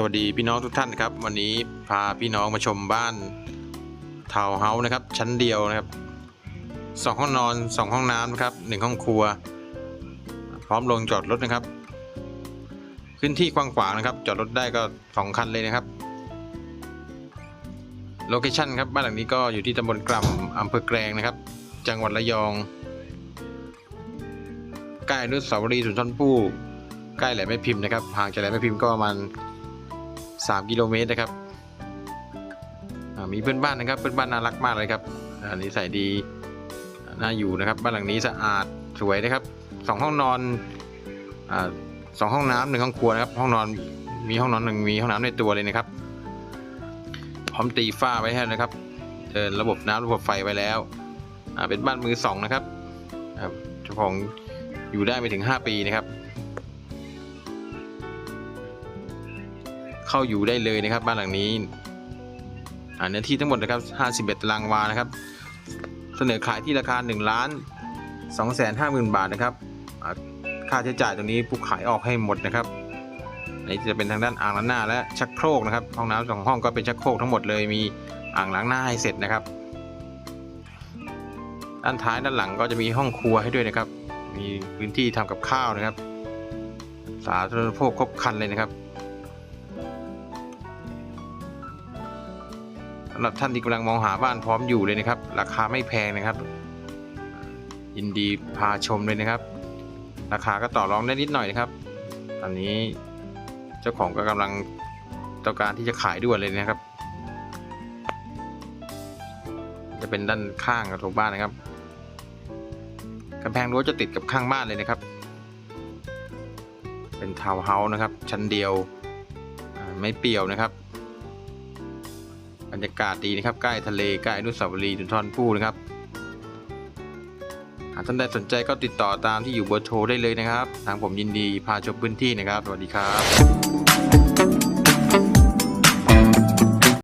สวัสดีพี่น้องทุกท่านครับ วันนี้พาพี่น้องมาชมบ้านทาวน์เฮาส์นะครับ ชั้นเดียวนะครับสองห้องนอนสองห้องน้ำนะครับหนึ่งห้องครัว พร้อมลงจอดรถนะครับ พื้นที่กว้างขวางนะครับ จอดรถได้ก็สองคันเลยนะครับโลเคชั่นครับบ้านหลังนี้ก็อยู่ที่ตำบลกล่ำอำเภอแกลงนะครับ จังหวัดระยองใกล้อนุสาวรีย์สุนทรภู่ใกล้แหลมแม่พิมพ์นะครับห่างจากแหลมแม่พิมพ์ก็ประมาณ 3 กิโลเมตรนะครับมีเพื่อนบ้านนะครับเพื่อนบ้านน่ารักมากเลยครับอันนี้ใส่ดีน่าอยู่นะครับ บ้านหลังนี้สะอาดสวยนะครับสองห้องนอนอสองห้องน้ำหนึ่งห้องครัวนะครับ ห้องนอนมีห้องนอนหนึ่งมีห้องน้ำในตัวเลยนะครับ พร้อมตีฝ้าไว้ให้นะครับเดินระบบน้ำระบบไฟไว้แล้วเป็นบ้านมือสองนะครับครับเจ้าของอยู่ได้ไม่ถึง 5 ปีนะครับ เข้าอยู่ได้เลยนะครับบ้านหลังนี้เนื้อที่ทั้งหมดนะครับ51ตารางวานะครับเสนอขายที่ราคา1ล้าน2แสนห้าหมื่นบาทนะครับค่าใช้จ่ายตรงนี้ผู้ขายออกให้หมดนะครับอันนี้จะเป็นทางด้านอ่างล้างหน้าและชักโครกนะครับห้องน้ำสองห้องก็เป็นชักโครกทั้งหมดเลยมีอ่างล้างหน้าให้เสร็จนะครับ ด้านท้ายด้านหลังก็จะมีห้องครัวให้ด้วยนะครับ มีพื้นที่ทำกับข้าวนะครับ สาธารณูปโภคครบครันเลยนะครับำหรับท่านที่กำลังมองหาบ้านพร้อมอยู่เลยนะครับ ราคาไม่แพงนะครับ ยินดีพาชมเลยนะครับ ราคาก็ต่อรองได้นิดหน่อยนะครับตอนนี้เจ้าของก็กำลังต้องการที่จะขายด้วยเลยนะครับ จะเป็นด้านข้างกับตัวบ้านนะครับกำแพงรั้วจะติดกับข้างบ้านเลยนะครับ เป็นทาวน์เฮาส์นะครับ ชั้นเดียวไม่เปี่ยวนะครับ บรรยากาศดีนะครับ ใกล้ทะเลใกล้อนุสาวรีย์สุนทรภู่นะครับ หากท่านใดสนใจก็ติดต่อตามที่อยู่เบอร์โทรได้เลยนะครับ ทางผมยินดีพาชมพื้นที่นะครับ สวัสดีครับ